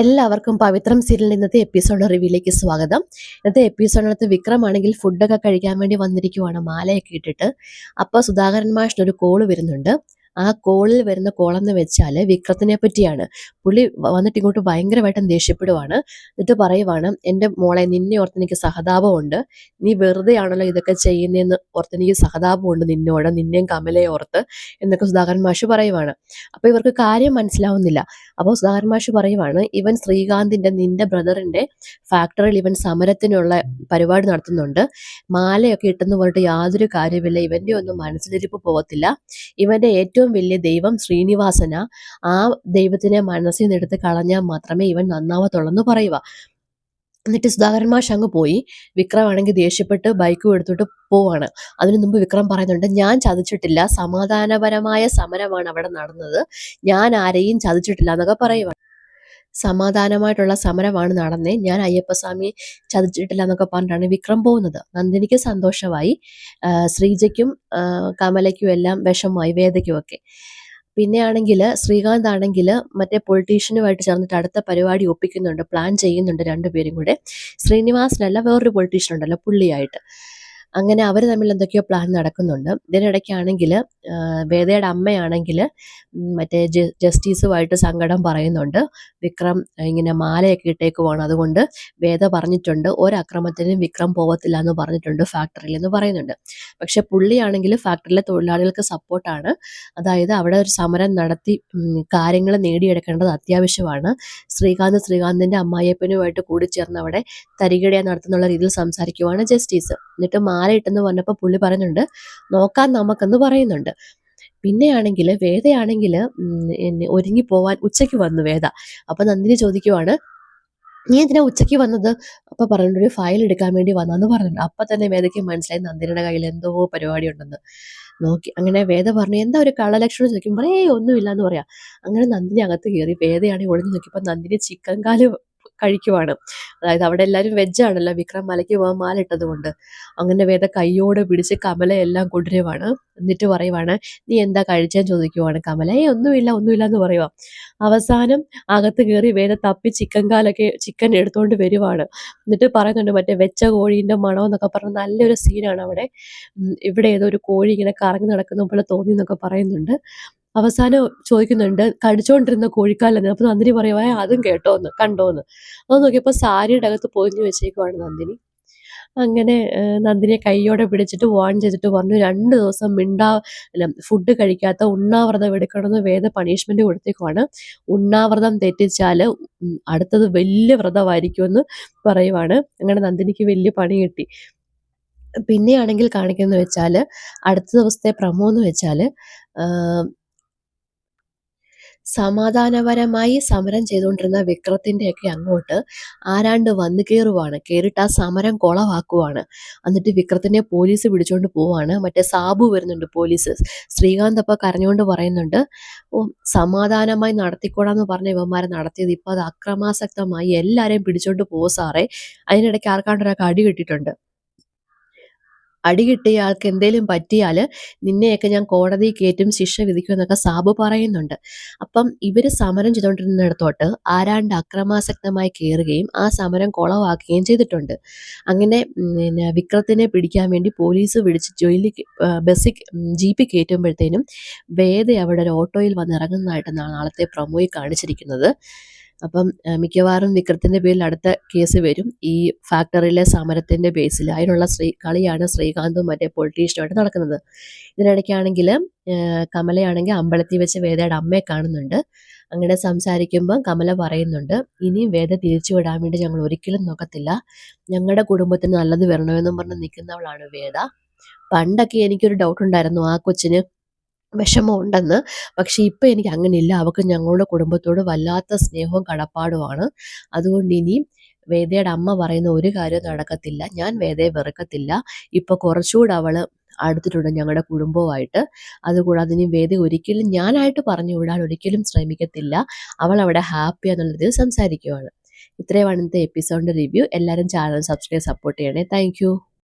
എല്ലാവർക്കും പവിത്രം സീരിയലിൽ ഇന്നത്തെ എപ്പിസോഡ് റിവ്യൂലേക്ക് സ്വാഗതം. ഇന്നത്തെ എപ്പിസോഡിനകത്ത് വിക്രമാണെങ്കിൽ ഫുഡൊക്കെ കഴിക്കാൻ വേണ്ടി വന്നിരിക്കുവാണ് മാലയൊക്കെ ഇട്ടിട്ട്. അപ്പോൾ സുധാകരൻ മാഷിന് ഒരു കോൾ വരുന്നുണ്ട്. ആ കോളിൽ വരുന്ന കോളെന്ന് വെച്ചാൽ വിക്രത്തിനെ പറ്റിയാണ്. പുള്ളി വന്നിട്ട് ഇങ്ങോട്ട് ഭയങ്കരമായിട്ടും ദേഷ്യപ്പെടുവാണ്. എന്നിട്ട് പറയുവാണ് എന്റെ മോളെ നിന്നെ ഓർത്ത് എനിക്ക് സഹതാപമുണ്ട്. നീ വെറുതെ ആണല്ലോ ഇതൊക്കെ ചെയ്യുന്നതെന്ന് ഓർത്ത് എനിക്ക് സഹതാപമുണ്ട് നിന്നോട്. നിന്നെയും കമലയെ ഓർത്ത്. എന്നൊക്കെ സുധാകരൻ മാഷ് പറയുവാണ്. അപ്പോൾ ഇവർക്ക് കാര്യം മനസ്സിലാവുന്നില്ല. അപ്പോൾ സുധാകരൻ മാഷ് പറയുവാണ് ഇവൻ ശ്രീകാന്തിന്റെ നിന്റെ ബ്രദറിന്റെ ഫാക്ടറിയിൽ ഇവൻ സമരത്തിനുള്ള പരിപാടി നടത്തുന്നുണ്ട്. മാലയൊക്കെ ഇട്ടെന്ന് പറഞ്ഞിട്ട് യാതൊരു കാര്യമില്ല. ഇവന്റെ ഒന്നും മനസ്സിലിരിപ്പ് പോകത്തില്ല. ഇവന്റെ ഏറ്റവും വലിയ ദൈവം ശ്രീനിവാസന. ആ ദൈവത്തിനെ മനസ്സിൽ നിന്ന് എടുത്ത് കളഞ്ഞാൽ മാത്രമേ ഇവൻ നന്നാവത്തുള്ളൂ എന്ന് പറയുക എന്നിട്ട് സുധാകരൻ മാഷ് അങ്ങ് പോയി. വിക്രം ആണെങ്കിൽ ദേഷ്യപ്പെട്ട് ബൈക്കും എടുത്തിട്ട് പോവാണ്. അതിനു മുമ്പ് വിക്രം പറയുന്നുണ്ട് ഞാൻ ചതിച്ചിട്ടില്ല. സമാധാനപരമായ സമരമാണ് അവിടെ നടന്നത്. ഞാൻ ആരെയും ചതിച്ചിട്ടില്ല എന്നൊക്കെ പറയുവാണ്. സമാധാനമായിട്ടുള്ള സമരമാണ് നടന്നേ. ഞാൻ അയ്യപ്പസ്വാമി ചതിച്ചിട്ടില്ല എന്നൊക്കെ പറഞ്ഞിട്ടാണ് വിക്രം പോകുന്നത്. നന്ദിനിക്ക് സന്തോഷമായി. ശ്രീജയ്ക്കും കമലയ്ക്കും എല്ലാം വിഷമമായി വേദയ്ക്കും ഒക്കെ. പിന്നെ ആണെങ്കിൽ ശ്രീകാന്ത് ആണെങ്കിൽ മറ്റേ പൊളിറ്റീഷ്യനുമായിട്ട് ചേർന്നിട്ട് അടുത്ത പരിപാടി ഒപ്പിക്കുന്നുണ്ട് പ്ലാൻ ചെയ്യുന്നുണ്ട് രണ്ടുപേരും കൂടെ. ശ്രീനിവാസനല്ല വേറൊരു പൊളിറ്റീഷ്യൻ ഉണ്ടല്ലോ പുള്ളിയായിട്ട്. അങ്ങനെ അവർ തമ്മിൽ എന്തൊക്കെയോ പ്ലാൻ നടക്കുന്നുണ്ട്. ഇതിനിടയ്ക്കാണെങ്കിൽ വേദയുടെ അമ്മയാണെങ്കിൽ മറ്റേ ജസ്റ്റീസുമായിട്ട് സങ്കടം പറയുന്നുണ്ട്. വിക്രം ഇങ്ങനെ മാലയൊക്കെ ഇട്ടേക്ക് പോകണം അതുകൊണ്ട് വേദ പറഞ്ഞിട്ടുണ്ട് ഒരക്രമത്തിനും വിക്രം പോകത്തില്ല എന്ന് പറഞ്ഞിട്ടുണ്ട് ഫാക്ടറിയിൽ എന്ന് പറയുന്നുണ്ട്. പക്ഷെ പുള്ളിയാണെങ്കിൽ ഫാക്ടറിയിലെ തൊഴിലാളികൾക്ക് സപ്പോർട്ടാണ് അതായത് അവിടെ ഒരു സമരം നടത്തി കാര്യങ്ങൾ നേടിയെടുക്കേണ്ടത് അത്യാവശ്യമാണ്. ശ്രീകാന്ത് ശ്രീകാന്തിന്റെ അമ്മായിയപ്പനുമായിട്ട് കൂടിച്ചേർന്ന് അവിടെ തരികിടയ നടത്തുന്നുള്ള രീതിയിൽ സംസാരിക്കുവാണ് ജസ്റ്റിസ്. എന്നിട്ട് ഇട്ടെന്ന് പറഞ്ഞപ്പോൾ പുള്ളി പറയുന്നുണ്ട് നോക്കാൻ നമുക്കെന്ന് പറയുന്നുണ്ട്. പിന്നെയാണെങ്കിൽ വേദയാണെങ്കിൽ ഒരുങ്ങി പോവാൻ ഉച്ചയ്ക്ക് വന്നു വേദ. അപ്പം നന്ദിനി ചോദിക്കുവാണ് നീ എന്തിനാ ഉച്ചയ്ക്ക് വന്നത്? അപ്പം പറഞ്ഞിട്ട് ഒരു ഫയൽ എടുക്കാൻ വേണ്ടി വന്നതെന്ന് പറഞ്ഞിട്ടുണ്ട്. അപ്പം തന്നെ വേദയ്ക്ക് മനസ്സിലായി നന്ദിനിയുടെ കയ്യിൽ എന്തോ പരിപാടി ഉണ്ടെന്ന്. നോക്കി അങ്ങനെ വേദ പറഞ്ഞു എന്താ ഒരു കള്ളലക്ഷണം ചോദിക്കുമ്പോൾ പറയേ ഒന്നുമില്ല എന്ന് പറയാം. അങ്ങനെ നന്ദിനി അകത്ത് കയറി വേദയാണെങ്കിൽ ഒളിഞ്ഞു നോക്കിയപ്പോൾ നന്ദിനി ചിക്കൻ കാൽ കഴിക്കുവാണ്. അതായത് അവിടെ എല്ലാവരും വെജാണല്ലോ. വിക്രം മലയ്ക്ക് പോകാൻ മാലിട്ടത് കൊണ്ട് അങ്ങനെ വേദ കൈയോടെ പിടിച്ച് കമലയെല്ലാം കൊണ്ടുവരുവാണ്. എന്നിട്ട് പറയുവാണ് നീ എന്താ കഴിച്ചതെന്ന് ചോദിക്കുവാണ് കമലയെ ഒന്നുമില്ല ഒന്നുമില്ല എന്ന് പറയുക അവസാനം അകത്ത് കയറി വേദ തപ്പി ചിക്കൻ കാലൊക്കെ ചിക്കൻ എടുത്തുകൊണ്ട് വരുവാണ്. എന്നിട്ട് പറയുന്നുണ്ട് മറ്റേ വെച്ച കോഴീന്റെ മണം എന്നൊക്കെ പറഞ്ഞ് നല്ലൊരു സീനാണ് അവിടെ. ഇവിടെ ഏതോ ഒരു കോഴി ഇങ്ങനെ കറങ്ങി നടക്കുന്ന പോലെ തോന്നി എന്നൊക്കെ പറയുന്നുണ്ട്. അവസാനം ചോദിക്കുന്നുണ്ട് കടിച്ചോണ്ടിരുന്ന കോഴിക്കാലെന്ന് അപ്പൊ നന്ദിനി പറയുവാ അതും കേട്ടോന്ന് കണ്ടോന്ന്. അത് നോക്കിയപ്പോൾ സാരിയുടെ അകത്ത് പൊതിഞ്ഞു വെച്ചേക്കുവാണ് നന്ദിനി. അങ്ങനെ നന്ദിനിയെ കൈയോടെ പിടിച്ചിട്ട് വാൺ ചെയ്തിട്ട് പറഞ്ഞു രണ്ട് ദിവസം മിണ്ടാ ഫുഡ് കഴിക്കാത്ത ഉണ്ണാവ്രതം എടുക്കണമെന്ന് വേദ പണിഷ്മെന്റ് കൊടുത്തേക്കുവാണ്. ഉണ്ണാവ്രതം തെറ്റിച്ചാൽ അടുത്തത് വലിയ വ്രതമായിരിക്കുമെന്ന് പറയുവാണ്. അങ്ങനെ നന്ദിനിക്ക് വലിയ പണി കിട്ടി. പിന്നെയാണെങ്കിൽ കാണിക്കുന്നത് വെച്ചാൽ അടുത്ത ദിവസത്തെ പ്രമോ എന്ന് വെച്ചാൽ സമാധാനപരമായി സമരം ചെയ്തുകൊണ്ടിരുന്ന വിക്രത്തിന്റെയൊക്കെ അങ്ങോട്ട് ആരാണ്ട് വന്ന് കയറുവാണ്. കയറിയിട്ട് ആ സമരം കൊളവാക്കുവാണ്. എന്നിട്ട് വിക്രത്തിനെ പോലീസ് പിടിച്ചുകൊണ്ട് പോവാണ്. മറ്റേ സാബു വരുന്നുണ്ട് പോലീസ്. ശ്രീകാന്ത് അപ്പോൾ കരഞ്ഞുകൊണ്ട് പറയുന്നുണ്ട് ഓ സമാധാനമായി നടത്തിക്കൂടാന്ന് പറഞ്ഞ ഇവന്മാരെ നടത്തിയത്. ഇപ്പോൾ അത് അക്രമാസക്തമായി എല്ലാവരെയും പിടിച്ചോണ്ട് പോ സാറേ. അതിനിടയ്ക്ക് ആർക്കാണ്ട് ഒരാൾക്ക് അടി കിട്ടിയിട്ടുണ്ട്. അടി കിട്ടിയ ആൾക്ക് എന്തെങ്കിലും പറ്റിയാൽ നിന്നെയൊക്കെ ഞാൻ കോടതി കയറ്റും ശിക്ഷ വിധിക്കും എന്നൊക്കെ സാബു പറയുന്നുണ്ട്. അപ്പം ഇവർ സമരം ചെയ്തുകൊണ്ടിരുന്നിടത്തോട്ട് ആരാണ്ട് അക്രമാസക്തമായി കയറുകയും ആ സമരം കുളവാക്കുകയും ചെയ്തിട്ടുണ്ട്. അങ്ങനെ വിക്രത്തിനെ പിടിക്കാൻ വേണ്ടി പോലീസ് വിളിച്ച് ജയിലിൽ ബസ്സിൽ ജീപ്പിൽ കയറ്റുമ്പോഴത്തേനും വേദ അവിടെ ഒരു ഓട്ടോയിൽ വന്ന് ഇറങ്ങുന്നതായിട്ട് നാളത്തെ പ്രൊമോയിൽ കാണിച്ചിരിക്കുന്നത്. അപ്പം മിക്കവാറും വിക്രത്തിന്റെ പേരിൽ അടുത്ത കേസ് വരും. ഈ ഫാക്ടറിയിലെ സമരത്തിന്റെ ബേസിൽ അതിനുള്ള ശ്രീ കളിയാണ് ശ്രീകാന്തും മറ്റേ പൊളിറ്റീഷ്യനുമായിട്ട് നടക്കുന്നത്. ഇതിനിടയ്ക്കാണെങ്കിൽ കമലയാണെങ്കിൽ അമ്പലത്തിൽ വെച്ച് വേദയുടെ അമ്മയെ കാണുന്നുണ്ട്. അങ്ങനെ സംസാരിക്കുമ്പോൾ കമല പറയുന്നുണ്ട് ഇനിയും വേദ തിരിച്ചു വിടാൻ വേണ്ടി ഞങ്ങൾ ഒരിക്കലും നോക്കത്തില്ല. ഞങ്ങളുടെ കുടുംബത്തിന് നല്ലത് വരണമെന്നും പറഞ്ഞ് നിൽക്കുന്നവളാണ് വേദ. പണ്ടൊക്കെ എനിക്കൊരു ഡൗട്ട് ഉണ്ടായിരുന്നു ആ കൊച്ചിന്. വിഷമം ഉണ്ടെന്ന് പക്ഷേ ഇപ്പം എനിക്ക് അങ്ങനെയില്ല. അവൾക്ക് ഞങ്ങളുടെ കുടുംബത്തോട് വല്ലാത്ത സ്നേഹവും കടപ്പാടുമാണ്. അതുകൊണ്ട് ഇനി വേദയുടെ അമ്മ പറയുന്ന ഒരു കാര്യവും നടക്കത്തില്ല. ഞാൻ വേദയെ വെറുക്കത്തില്ല. ഇപ്പോൾ കുറച്ചുകൂടെ അവൾ അടുത്തിട്ടുണ്ട് ഞങ്ങളുടെ കുടുംബവുമായിട്ട്. അതുകൂടാതെ ഇനി വേദ ഒരിക്കലും ഞാനായിട്ട് പറഞ്ഞു വിടാൻ ഒരിക്കലും ശ്രമിക്കത്തില്ല. അവൾ അവിടെ ഹാപ്പി എന്നുള്ള രീതിയിൽ സംസാരിക്കുവാണ്. ഇത്രയുമാണ് ഇന്നത്തെ എപ്പിസോഡിന്റെ റിവ്യൂ. എല്ലാവരും ചാനൽ സബ്സ്ക്രൈബ് സപ്പോർട്ട് ചെയ്യണേ. താങ്ക്